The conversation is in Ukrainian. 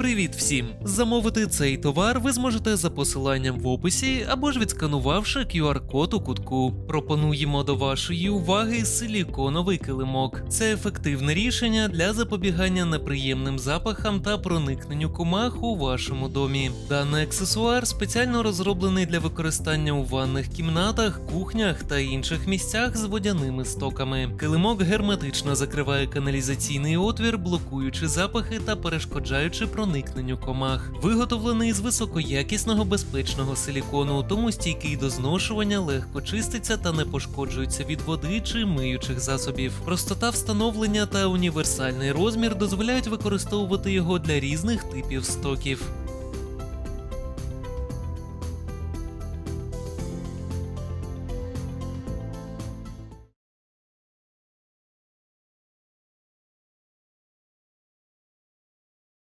Привіт всім! Замовити цей товар ви зможете за посиланням в описі або ж відсканувавши QR-код у кутку. Пропонуємо до вашої уваги силіконовий килимок. Це ефективне рішення для запобігання неприємним запахам та проникненню комах у вашому домі. Даний аксесуар спеціально розроблений для використання у ванних кімнатах, кухнях та інших місцях з водяними стоками. Килимок герметично закриває каналізаційний отвір, блокуючи запахи та перешкоджаючи проникненню комах. Виготовлений з високоякісного безпечного силікону, тому стійкий до зношування, легко чиститься та не пошкоджується від води чи миючих засобів. Простота встановлення та універсальний розмір дозволяють використовувати його для різних типів стоків.